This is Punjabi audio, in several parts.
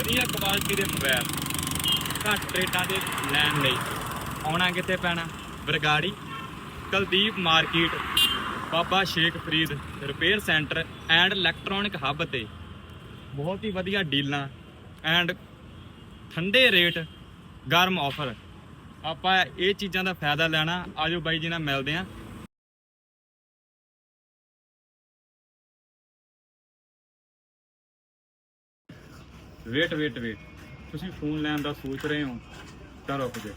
ਵਧੀਆ ਕੁਆਲਿਟੀ ਦੇ ਮੋਬਾਈਲ ਘੱਟ ਰੇਟਾਂ ਦੇ ਲੈਣ ਲਈ। ਆਉਣਾ ਕਿੱਥੇ ਪੈਣਾ? Bargari, Kuldeep market, Baba Sheikh Farid repair centre and electronic hub ਤੇ। ਬਹੁਤ ਹੀ ਵਧੀਆ ਡੀਲਾਂ ਐਂਡ ਠੰਡੇ ਰੇਟ, ਗਰਮ ਆਫਰ। ਆਪਾਂ ਇਹ ਚੀਜ਼ਾਂ ਦਾ ਫਾਇਦਾ ਲੈਣਾ। ਆਜੋ ਬਾਈ ਜੀ ਨਾਲ ਮਿਲਦੇ ਆਂ ਵੇਟ ਵੇਟ ਵੇਟ ਤੁਸੀਂ ਫੋਨ ਲੈਣ ਦਾ ਸੋਚ ਰਹੇ ਹੋ ਤਾਂ ਰੁਕ ਜਾਓ।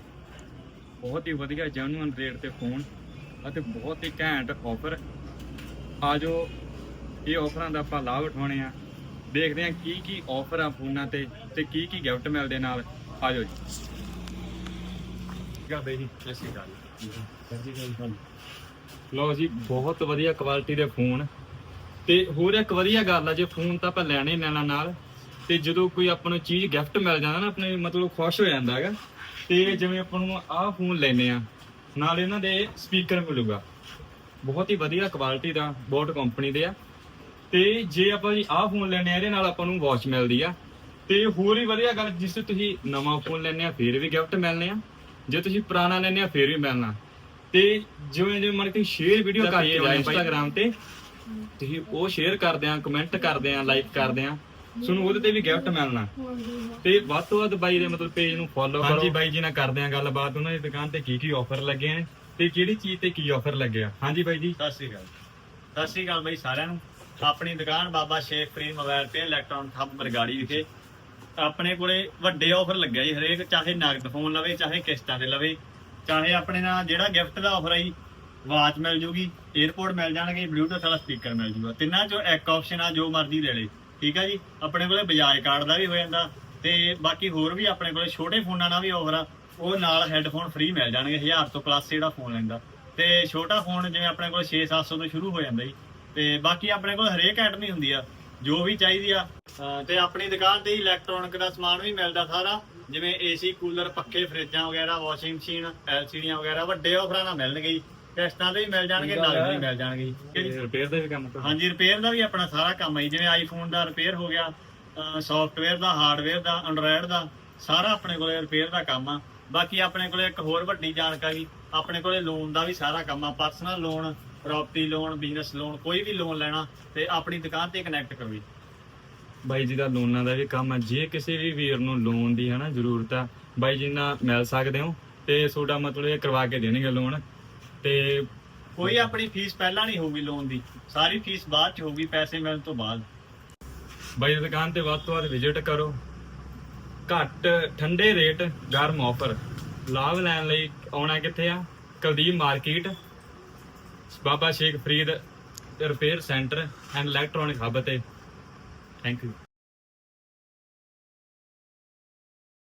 ਬਹੁਤ ਹੀ ਵਧੀਆ ਜੈਨੂਅਨ ਰੇਟ ਤੇ ਫੋਨ ਅਤੇ ਬਹੁਤ ਹੀ ਘੈਂਟ ਆਫਰ ਆਜੋ ਇਹ ਆਫਰਾਂ ਦਾ ਆਪਾਂ ਲਾਭ ਉਠਾਉਣੇ ਆ। ਦੇਖਦੇ ਆ ਕੀ ਕੀ ਆਫਰ ਆ ਫੋਨਾਂ ਤੇ ਤੇ ਕੀ ਕੀ ਗਿਫਟ ਮਿਲਦੇ ਨਾਲ। ਆਜੋ ਜੀ। ਕਰਦੇ ਜੀ ਸਤਿ ਸ਼੍ਰੀ ਅਕਾਲ। ਲਓ ਜੀ ਬਹੁਤ ਵਧੀਆ ਕੁਆਲਿਟੀ ਦੇ ਫੋਨ ਤੇ ਹੋਰ ਇੱਕ ਵਧੀਆ ਗੱਲ ਆ ਜੇ ਫੋਨ ਤਾਂ ਆਪਾਂ ਲੈਣਾ ਲੈਣਾ ਨਾਲ ਤੇ ਜਦੋਂ ਕੋਈ ਆਪਾਂ ਨੂੰ ਚੀਜ਼ ਗਿਫਟ ਮਿਲ ਜਾਂਦਾ ਨਾ ਆਪਣੇ ਮਤਲਬ ਖੁਸ਼ ਹੋ ਜਾਂਦਾ ਹੈਗਾ। ਤੇ ਜਿਵੇਂ ਆਪਾਂ ਨੂੰ ਆਹ ਫੋਨ ਲੈਨੇ ਆ ਨਾਲ ਇਹਨਾਂ ਦੇ ਸਪੀਕਰ ਮਿਲੂਗਾ। ਬਹੁਤ ਹੀ ਵਧੀਆ ਕੁਆਲਿਟੀ ਦਾ ਬੋਟ ਕੰਪਨੀ ਦੇ ਆ। ਤੇ ਜੇ ਆਪਾਂ ਜੀ ਆਹ ਫੋਨ ਲੈਨੇ ਆ ਇਹਦੇ ਨਾਲ ਆਪਾਂ ਨੂੰ ਵਾਚ ਮਿਲਦੀ ਆ। ਤੇ ਹੋਰ ਹੀ ਵਧੀਆ ਗੱਲ ਜਿਸ ਤੇ ਤੁਸੀਂ ਨਵਾਂ ਫੋਨ ਲੈਨੇ ਆ ਫੇਰ ਵੀ ਗਿਫਟ ਮਿਲਨੇ ਆ। ਜੇ ਤੁਸੀਂ ਪੁਰਾਣਾ ਲੈਨੇ ਆ ਫੇਰ ਵੀ ਮਿਲਣਾ। ਤੇ ਜਿਵੇਂ ਜਿਵੇਂ ਮਨ ਕਿ ਸ਼ੇਅਰ ਵੀਡੀਓ ਕਰਕੇ ਆ ਇੰਸਟਾਗ੍ਰam ਤੇ ਤੁਸੀਂ ਉਹ ਸ਼ੇਅਰ ਕਰਦੇ ਆ ਕਮੈਂਟ ਕਰਦੇ ਆ ਲਾਈਕ ਕਰਦੇ ਆ ਤੁਹਾਨੂੰ ਉਹਦੇ ਤੇ ਵੀ ਗਿਫਟ ਮਿਲਣਾ। ਤੇ ਵੱਧ ਤੋਂ ਵੱਧ ਬਾਈ ਦੇ ਮਤਲਬ ਪੇਜ ਨੂੰ ਫੋਲੋ ਕਰੋ। ਹਾਂਜੀ ਬਾਈ ਜੀ ਨਾਲ ਕਰਦੇ ਆ ਗੱਲਬਾਤ। ਉਹਨਾਂ ਦੀ ਦੁਕਾਨ ਤੇ ਕੀ ਕੀ ਆਫਰ ਲੱਗੇ ਨੇ ਤੇ ਕਿਹੜੀ ਚੀਜ਼ ਤੇ ਕੀ ਆਫਰ ਲੱਗਿਆ ਹਾਂਜੀ ਬਾਈ ਜੀ। ਸਤਿ ਸ਼੍ਰੀ ਅਕਾਲ। ਸਤਿ ਸ਼੍ਰੀ ਅਕਾਲ ਬਈ ਸਾਰਿਆਂ ਨੂੰ। ਆਪਣੀ ਦੁਕਾਨ ਬਾਬਾ ਸ਼ੇਖ ਫਰੀਦ ਮੋਬਾਈਲ ਤੇ ਇਲੈਕਟ੍ਰੋਨ ਹੱਬ ਬਰਗਾੜੀ ਵਿਖੇ। ਆਪਣੇ ਕੋਲੇ ਵੱਡੇ ਆਫਰ ਲੱਗਿਆ ਜੀ ਹਰੇਕ ਚਾਹੇ ਨਗਦ ਫੋਨ ਲਵੇ ਚਾਹੇ ਕਿਸ਼ਤਾਂ ਤੇ ਲਵੇ। ਚਾਹੇ ਆਪਣੇ ਨਾਲ ਜਿਹੜਾ ਗਿਫਟ ਦਾ ਆਫਰ ਆਈ ਵਾਚ ਮਿਲ ਜੂਗੀ 에어ਪੋਰਟ ਮਿਲ ਜਾਣਗੇ ਬਲੂਟੁੱਥ ਵਾਲਾ ਸਪੀਕਰ ਮਿਲ ਜੂਗਾ। ਤਿੰਨਾਂ ਚੋਂ ਇੱਕ ਆਪਸ਼ਨ ਆ ਜੋ ਮਰਜ਼ੀ ਲੈ ਲੇ ਠੀਕ ਆ ਜੀ? ਆਪਣੇ ਕੋਲੇ ਬਜਾਜ ਕਾਰਡ ਦਾ ਵੀ ਹੋ ਜਾਂਦਾ ਤੇ ਬਾਕੀ ਹੋਰ ਵੀ ਆਪਣੇ ਕੋਲੇ ਛੋਟੇ ਫੋਨਾਂ ਨਾਲ ਵੀ ਆਫਰ ਆ। ਉਹ ਨਾਲ ਹੈੱਡਫੋਨ ਫ੍ਰੀ ਮਿਲ ਜਾਣਗੇ 1000 ਤੋਂ ਪਲੱਸ ਜਿਹੜਾ ਫੋਨ ਲੈਂਦਾ। ਤੇ ਛੋਟਾ ਫੋਨ ਜਿਵੇਂ ਆਪਣੇ ਕੋਲ 6-700 ਤੋਂ ਸ਼ੁਰੂ ਹੋ ਜਾਂਦਾ ਜੀ। ਤੇ ਬਾਕੀ ਆਪਣੇ ਕੋਲ ਹਰੇਕ ਆਈਟਮ ਹੀ ਹੁੰਦੀ ਆ, ਜੋ ਵੀ ਚਾਹੀਦੀ ਆ। ਅਹ ਤੇ ਆਪਣੀ ਦੁਕਾਨ ਤੇ ਇਲੈਕਟ੍ਰੋਨਿਕ ਦਾ ਸਮਾਨ ਵੀ ਮਿਲਦਾ ਸਾਰਾ। ਜਿਵੇਂ ਏਸੀ ਕੂਲਰ ਪੱਕੇ ਫਰਿੱਜਾਂ ਵਗੈਰਾ ਵਾਸ਼ਿੰਗ ਮਸ਼ੀਨ ਐਲਸੀਡੀਆਂ ਵਗੈਰਾ ਵੱਡੇ ਆਫਰਾਂ ਨਾਲ ਮਿਲਣਗੇ ਜੀ। ਕਿਸ਼ਤਾਂ ਤੇ ਵੀ ਮਿਲ ਜਾਣਗੇ ਨਗਦ ਵੀ ਮਿਲ ਜਾਣਗੇ ਜੀ। ਠੀਕ ਹੈ ਜੀ ਰਿਪੇਅਰ ਦਾ ਵੀ ਕੰਮ ਕਰੋ। ਹਾਂਜੀ ਰਿਪੇਅਰ ਦਾ ਵੀ ਆਪਣਾ ਸਾਰਾ ਕੰਮ ਹੈ ਜੀ। ਜਿਵੇਂ ਆਈਫੋਨ ਦਾ ਰਿਪੇਅਰ ਹੋ ਗਿਆ ਸੌਫਟਵੇਅਰ ਦਾ ਹਾਰਡਵੇਅਰ ਦਾ ਐਂਡਰੋਇਡ ਦਾ ਸਾਰਾ ਆਪਣੇ ਕੋਲੇ ਰਿਪੇਅਰ ਦਾ ਕੰਮ ਆ। ਬਾਕੀ ਆਪਣੇ ਕੋਲੇ ਇੱਕ ਹੋਰ ਵੱਡੀ ਜਾਣਕਾਰੀ ਆਪਣੇ ਕੋਲੇ ਲੋਨ ਦਾ ਵੀ ਸਾਰਾ ਕੰਮ ਆ। Personal loan property loan business loan ਕੋਈ ਵੀ ਲੋਨ ਲੈਣਾ ਤੇ ਆਪਣੀ ਦੁਕਾਨ ਤੇ ਕਨੈਕਟ ਕਰੋ ਜੀ। ਬਾਈ ਜੀ ਦਾ ਲੋਨਾਂ ਦਾ ਵੀ ਕੰਮ ਹੈ ਜੇ ਕਿਸੇ ਵੀ ਵੀਰ ਨੂੰ ਲੋਨ ਦੀ ਹਨਾ ਜ਼ਰੂਰਤ ਆ ਬਾਈ ਜੀ ਨਾਲ ਮਿਲ ਸਕਦੇ ਹੋ ਤੇ ਤੁਹਾਡਾ ਮਤਲਬ ਇਹ ਕਰਵਾ ਕੇ ਦੇਣਗੇ ਲੋਨ ਤੇ ਕੋਈ ਆਪਣੀ ਫੀਸ ਪਹਿਲਾਂ ਨਹੀਂ ਹੋਊਗੀ ਲੋਨ ਦੀ। ਸਾਰੀ ਫੀਸ ਬਾਅਦ ਚ ਹੋਊਗੀ, ਪੈਸੇ ਮਿਲਣ ਤੋਂ ਬਾਅਦ। ਬਾਈ, ਦੁਕਾਨ ਤੇ ਵੱਧ ਤੋਂ ਵੱਧ ਵਿਜ਼ਿਟ ਕਰੋ। ਘੱਟ ਠੰਡੇ ਰੇਟ ਗਰਮ ਆਫਰ ਲਾਭ ਲੈਣ ਲਈ ਆਉਣਾ ਕਿੱਥੇ ਆ? Kuldeep market Baba Sheikh Farid repair centre and electronic hub ਤੇ। Thank you